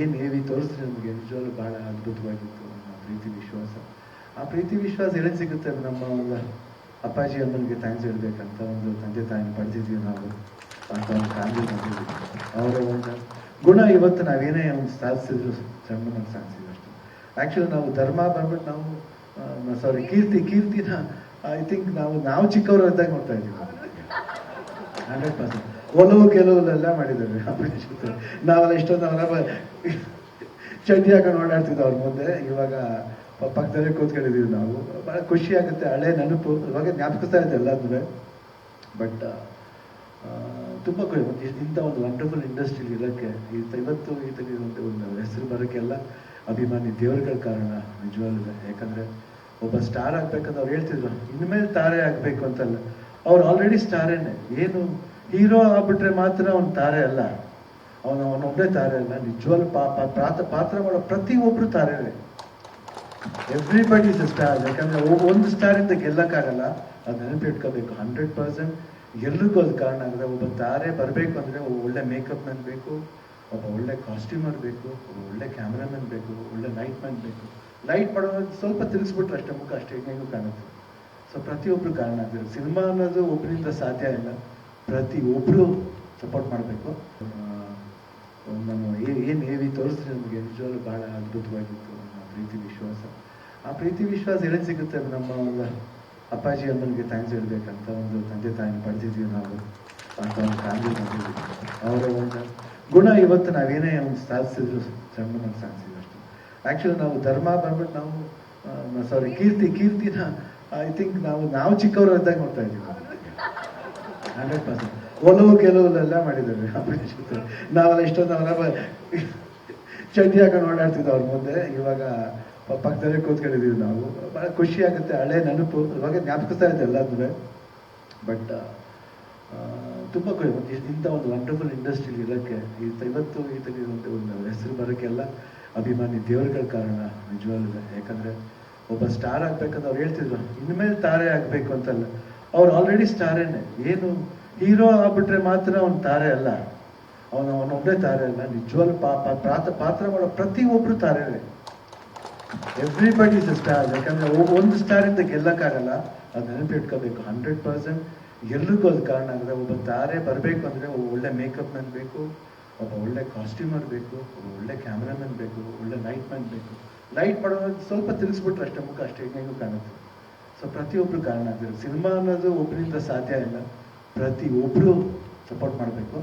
ಏನು ಹೇವಿ ತೋರಿಸ್ರಿ ನಮಗೆ, ನಿಜವಾಗ್ಲೂ ಭಾಳ ಅದ್ಭುತವಾಗಿತ್ತು ನಮ್ಮ ಪ್ರೀತಿ ವಿಶ್ವಾಸ. ಆ ಪ್ರೀತಿ ವಿಶ್ವಾಸ ಎಲ್ಲಿ ಸಿಗುತ್ತೆ ನಮ್ಮ ಒಂದು ಅಪ್ಪಾಜಿ ಅಮ್ಮನಿಗೆ ಥ್ಯಾಂಕ್ಸ್ ಹೇಳ್ಬೇಕಂತ ಒಂದು ತಂದೆ ತಾಯಿನ ಪಡೆದಿದ್ದೀವಿ ನಾವು ಅಂತ ಒಂದು ಅವರ ಒಂದು ಗುಣ ಇವತ್ತು ನಾವೇನೇ ಒಂದು ಸಾಧಿಸಿದ್ರು ಸಣ್ಣ ಸಾಧಿಸಿದ್ರು ಅಷ್ಟೇ ಆ್ಯಕ್ಚುಲಿ ನಾವು ಧರ್ಮ ಬಂದ್ಬಿಟ್ಟು ನಾವು ಸಾರಿ ಕೀರ್ತಿ, ಕೀರ್ತಿನ ಐ ಥಿಂಕ್ ನಾವು ನಾವು ಚಿಕ್ಕವರು ಇದ್ದಾಗ ನೋಡ್ತಾ ಇದ್ದೀವಿ. Hundred percent. ಒಲವು ಕೆಲವಲ್ಲೆಲ್ಲ ಮಾಡಿದ್ದಾರೆ ನಾವೆಲ್ಲ ಇಷ್ಟೊಂದು ಅವರ ಚಡ್ಡಿ ಹಾಕೊಂಡು ಓಡಾಡ್ತಿದ್ದೆ ಅವ್ರ ಮುಂದೆ. ಇವಾಗ ಪಕ್ಕದಲ್ಲೇ ಕೂತ್ಕೊಂಡಿದ್ದೀವಿ ನಾವು. ಭಾಳ ಖುಷಿ ಆಗುತ್ತೆ. ಹಳೆ ನೆನಪು ಇವಾಗ ಜ್ಞಾಪಿಸ್ತಾ ಇದೆ ಎಲ್ಲಾದ್ರೂ. ಬಟ್ ತುಂಬ ಖುಷಿ. ಒಂದು ಇಂಥ ಒಂದು ವಂಡರ್ಫುಲ್ ಇಂಡಸ್ಟ್ರಿ ಇರೋಕ್ಕೆ ಇವತ್ತು ಈ ಒಂದು ಒಂದು ಹೆಸರು ಬರೋಕ್ಕೆಲ್ಲ ಅಭಿಮಾನಿ ದೇವರುಗಳ ಕಾರಣ ನಿಜವಾಗ್ಲೂ. ಯಾಕಂದರೆ ಒಬ್ಬ ಸ್ಟಾರ್ ಆಗ್ಬೇಕಂತ ಅವ್ರು ಹೇಳ್ತಿದ್ರು. ಇನ್ಮೇಲೆ ತಾರೆ ಆಗಬೇಕು ಅಂತಲ್ಲ. ಅವ್ರು ಆಲ್ರೆಡಿ ಸ್ಟಾರೇನೆ ಏನು ಹೀರೋ ಆಗ್ಬಿಟ್ರೆ ಮಾತ್ರ ಅವನ ತಾರೆ ಅಲ್ಲ. ಅವನು ಅವನೊಬ್ಬನೇ ತಾರೆ ಅಲ್ಲ. ನಿಜವಾಗ್ಲೂ ಪಾಪ ಪಾತ್ರ ಪಾತ್ರ ಮಾಡೋ ಪ್ರತಿಯೊಬ್ಬರು ತಾರೆನೇ. ಎವ್ರಿಬಡಿ ಇಸ್ ಸ್ಟಾರ್ ಯಾಕಂದ್ರೆ ಒಂದು ಸ್ಟಾರ್ ಇಂದ ಗೆಲ್ಲಕ್ಕಾಗಲ್ಲ ಅದು ನೆನಪಿಟ್ಕೋಬೇಕು. ಹಂಡ್ರೆಡ್ ಪರ್ಸೆಂಟ್ ಎಲ್ರಿಗೂ ಅದು ಕಾರಣ ಆಗಿದೆ. ಒಬ್ಬ ತಾರೆ ಬರಬೇಕು ಅಂದ್ರೆ ಒಳ್ಳೆ ಮೇಕಪ್ ಮ್ಯಾನ್ ಬೇಕು, ಒಬ್ಬ ಒಳ್ಳೆ ಕಾಸ್ಟ್ಯೂಮರ್ ಬೇಕು, ಒಬ್ಬ ಒಳ್ಳೆ ಕ್ಯಾಮ್ರಾಮನ್ ಬೇಕು, ಒಳ್ಳೆ ಲೈಟ್ ಮ್ಯಾನ್ ಬೇಕು. ಲೈಟ್ ಮಾಡೋದು ಸ್ವಲ್ಪ ತಿಳಿಸ್ಬಿಟ್ರೆ ಅಷ್ಟೇ ಮುಖ, ಅಷ್ಟೇ ಹೆಂಗೂ ಕಾಣುತ್ತೆ. ಸೊ ಪ್ರತಿಯೊಬ್ಬರು ಕಾರಣ ಆಗ್ತಾರೆ ಸಿನಿಮಾ ಅನ್ನೋದು ಒಬ್ಬರಿಂದ ಸಾಧ್ಯ ಇಲ್ಲ. ಪ್ರತಿಯೊಬ್ಬರು ಸಪೋರ್ಟ್ ಮಾಡಬೇಕು. ನಾನು ಏನು ಹೇವಿ ತೋರಿಸ್ತೀನಿ ನಮಗೆ, ನಿಜವಾಗ್ಲೂ ಭಾಳ ಅದ್ಭುತವಾಗಿತ್ತು ನಮ್ಮ ಪ್ರೀತಿ ವಿಶ್ವಾಸ. ಆ ಪ್ರೀತಿ ವಿಶ್ವಾಸ ಎಲ್ಲಿ ಸಿಗುತ್ತೆ ನಮ್ಮ ಒಂದು ಅಪ್ಪಾಜಿ ಅಮ್ಮನಿಗೆ ಥ್ಯಾಂಕ್ಸ್ ಹೇಳ್ಬೇಕಂತ ಒಂದು ತಂದೆ ತಾಯಿನ ಪಡೆದಿದ್ದೀವಿ ನಾವು ಅಂತ ಒಂದು ಬಂದಿದ್ದೀವಿ. ಅವರ ಒಂದು ಗುಣ ಇವತ್ತು ನಾವೇನೇ ಒಂದು ಸಾಧಿಸಿದ್ರು ಸಣ್ಣ ಸಾಧಿಸಿದ್ರು ಅಷ್ಟೇ ಆ್ಯಕ್ಚುಲಿ ನಾವು ಧರ್ಮ ಬಂದ್ಬಿಟ್ಟು ನಾವು ಸಾರಿ ಕೀರ್ತಿ, ಕೀರ್ತಿನ ಐ ಥಿಂಕ್ ನಾವು ನಾವು ಚಿಕ್ಕವರು ಅಂತ ನೋಡ್ತಾ ಇದ್ದೀವಿ. Hundred percent. ಒಲವು ಕೆಲವಲ್ಲೆಲ್ಲ ಮಾಡಿದ್ದಾರೆ ನಾವೆಲ್ಲ ಇಷ್ಟೊಂದು ಅವರ ಚಡ್ಡಿ ಹಾಕೊಂಡು ಓಡಾಡ್ತಿದ್ದ ಅವ್ರ ಮುಂದೆ, ಇವಾಗ ಪಕ್ಕದಲ್ಲೇ ಕೂತ್ಕೊಂಡಿದ್ದೀವಿ ನಾವು. ಭಾಳ ಖುಷಿ ಆಗುತ್ತೆ, ಹಳೆ ನೆನಪು, ಇವಾಗ ಜ್ಞಾಪಕಿಸ್ತಾ ಇದೆ ಎಲ್ಲಾದ್ರೂ. ಬಟ್ ತುಂಬ ಇಂಥ ಒಂದು ವಂಡರ್ಫುಲ್ ಇಂಡಸ್ಟ್ರಿ ಇರೋಕ್ಕೆ ಇವತ್ತು ಈತಗೆ ಒಂದು ಒಂದು ಹೆಸರು ಬರೋಕ್ಕೆಲ್ಲ ಅಭಿಮಾನಿ ದೇವರುಗಳ ಕಾರಣ ನಿಜವಾಗಿದೆ ಯಾಕಂದರೆ ಒಬ್ಬ ಸ್ಟಾರ್ ಆಗ್ಬೇಕಂತ ಅವ್ರು ಹೇಳ್ತಿದ್ರು, ಇನ್ಮೇಲೆ ತಾರೆ ಆಗಬೇಕು ಅಂತಲ್ಲ. ಅವ್ರು ಆಲ್ರೆಡಿ ಸ್ಟಾರೇನೆ. ಏನು ಹೀರೋ ಆಗ್ಬಿಟ್ರೆ ಮಾತ್ರ ಅವ್ನು ತಾರೆ ಅಲ್ಲ. ಅವನು ಅವನೊಬ್ಬನೇ ತಾರೆ ಅಲ್ಲ. ನಿಜವಾಗ್ಲೂ ಪಾಪ, ಪಾತ್ರ ಪಾತ್ರ ಮಾಡೋ ಪ್ರತಿಯೊಬ್ಬರು ಎವ್ರಿ ಎವ್ರಿಬಡಿ ಇಸ್ ಸ್ಟಾರ್ ಯಾಕಂದ್ರೆ ಒಂದು ಸ್ಟಾರ್ ಇಂದ ಗೆಲ್ಲಕ್ಕಾಗಲ್ಲ. ಅದು ನೆನಪಿಟ್ಕೋಬೇಕು. ಹಂಡ್ರೆಡ್ ಪರ್ಸೆಂಟ್ ಎಲ್ರಿಗೂ ಅದು ಕಾರಣ ಆಗಿದೆ. ಒಬ್ಬ ತಾರೆ ಬರಬೇಕು ಅಂದರೆ ಒಳ್ಳೆ ಮೇಕಪ್ ಮ್ಯಾನ್ ಬೇಕು, ಒಬ್ಬ ಒಳ್ಳೆ ಕಾಸ್ಟ್ಯೂಮರ್ ಬೇಕು, ಒಬ್ಬ ಒಳ್ಳೆ ಕ್ಯಾಮ್ರಾಮನ್ ಬೇಕು, ಒಳ್ಳೆ ಲೈಟ್ ಮ್ಯಾನ್ ಬೇಕು. ಲೈಟ್ ಮಾಡೋದು ಸ್ವಲ್ಪ ತಿಳಿಸ್ಬಿಟ್ರೆ ಅಷ್ಟೇ ಮುಖ, ಅಷ್ಟೇ ಹೆಂಗೂ ಕಾಣುತ್ತೆ. ಸೊ ಪ್ರತಿಯೊಬ್ಬರು ಕಾರಣ ಆಗಿರೋ ಸಿನಿಮಾ ಅನ್ನೋದು ಒಬ್ಬರಿಂದ ಸಾಧ್ಯ ಇಲ್ಲ. ಪ್ರತಿಯೊಬ್ಬರು ಸಪೋರ್ಟ್ ಮಾಡಬೇಕು.